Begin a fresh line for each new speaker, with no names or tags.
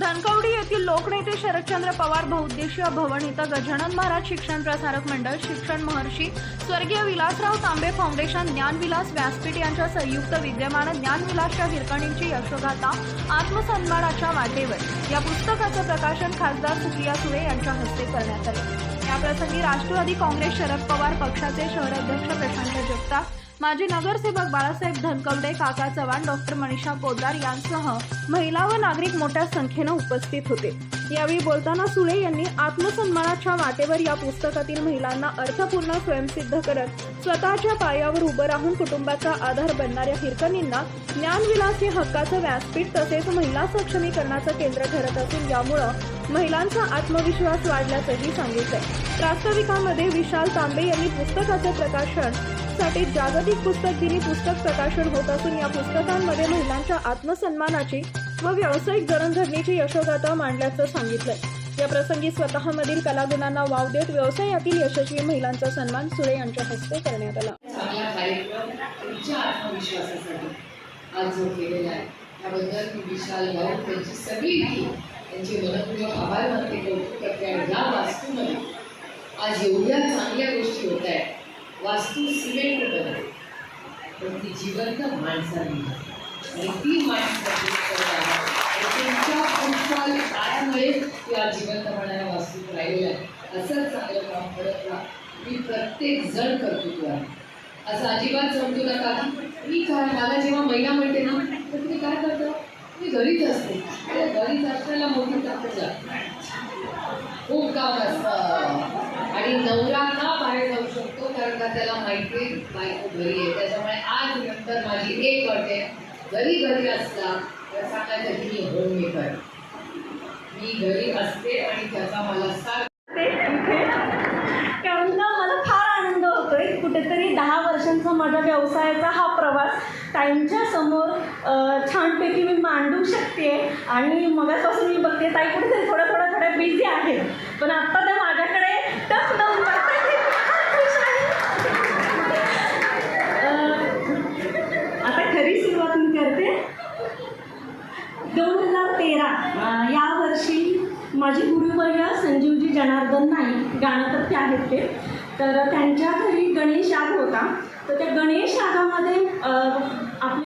धनकवडी येथील लोकनेते शरदचंद्र पवार बहुउद्देशीय भवन इथं गजानन महाराज शिक्षण प्रसारक मंडळ शिक्षण महर्षी स्वर्गीय विलासराव तांबे फाउंडेशन ज्ञानविलास व्यासपीठ यांच्या संयुक्त विद्यमान ज्ञानविलासच्या हिरकणींची यशोगाथा आत्मसन्मानाच्या वाटेवर या पुस्तकाचं प्रकाशन खासदार सुप्रिया सुळे यांच्या हस्ते करण्यात आले. याप्रसंगी राष्ट्रवादी काँग्रेस शरद पवार पक्षाचे शहराध्यक्ष प्रशांत जगताप माजी नगरसेवक बाळासाहेब धनकवडे काका चव्हाण डॉक्टर मनीषा पोद्दार यांसह महिला व नागरिक मोठ्या संख्येनं उपस्थित होते. यावेळी बोलताना सुळे यांनी आत्मसन्मानाच्या वाटेवर या पुस्तकातील महिलांना अर्थपूर्ण स्वयंसिद्ध करत स्वतःच्या पायावर उभं राहून कुटुंबाचा आधार बनणाऱ्या हिरकणींना ज्ञानविलास हे हक्काचं व्यासपीठ तसेच महिला सक्षमीकरणाचं केंद्र ठरत असून यामुळं महिलांचा आत्मविश्वास वाढल्याचंही सांगितलंय. प्रास्ताविकामध्ये विशाल तांबे यांनी पुस्तकाचं प्रकाशन महिलांसाठी जागतिक पुस्तक दिनी पुस्तक प्रकाशन होत असून या पुस्तकांमध्ये महिलांच्या आत्मसन्मानाची व व्यावसायिक जडणघडणीची यशोगाथा मांडल्याचं सांगितलंय. या प्रसंगी स्वतःमधील कलागुणांना वाव देत व्यवसायातील यशस्वी महिलांचा सन्मान सुळे यांच्या हस्ते करण्यात आला.
आज केलेला आहे. त्याबद्दल मी विशाल भाऊ त्यांची सगळी टीम त्यांचे मनपूर्वक आभार मानते. कौतुक करते आणि या वास्तूमध्ये आज एवढ्या चांगल्या गोष्टी होत आहेत. वास्तू सिमेंट बनते पण ती जिवंत माणसांनी आणि ती माणसं त्यांच्या पुष्पाल काळामुळे या जिवंत होणाऱ्या वास्तूत राहिलेल्या आहेत असंच चांगलं काम करत राहा. मी प्रत्येक जण कर्तृत्व आहे. असं अजिबात समजू नका. मी काय मला जेव्हा महिला म्हणते ना तर तुम्ही काय करता? मी घरीच असते. त्या घरीच असण्याला मोठी ताकद लागते खूप काम असतं. आणि नवरा का करू शकतो कारण का त्याला माहिती बायको घरी आहे. त्याच्यामुळे आज नंतर माझी एक अट आहे जरी घरी असला तर सांगायचं की मी होम मेकर मी घरी असते आणि त्याचा मला साथ
कुठेतरी दहा वर्षांचा माझ्या व्यवसायाचा हा प्रवास. ताईंच्या समोर छानपैकी मी मांडू शकते. आणि मगापासून मी बघते ताई कुठेतरी थोड्या थोड्या थोड्या बिझी आहे पण आत्ता त्या माझ्याकडे टक लावून बघतायत. मी फार खुश आहे. अ, आता खरी सुरुवात मी करते दोन हजार तेरा या वर्षी माझे गुरुवर्य संजीवजी जनार्दन नाईक गाणपत्य आहेत ते. तर त्यांच्या घरी गणेश याग होता. तर त्या गणेश यागामध्ये अ, आपले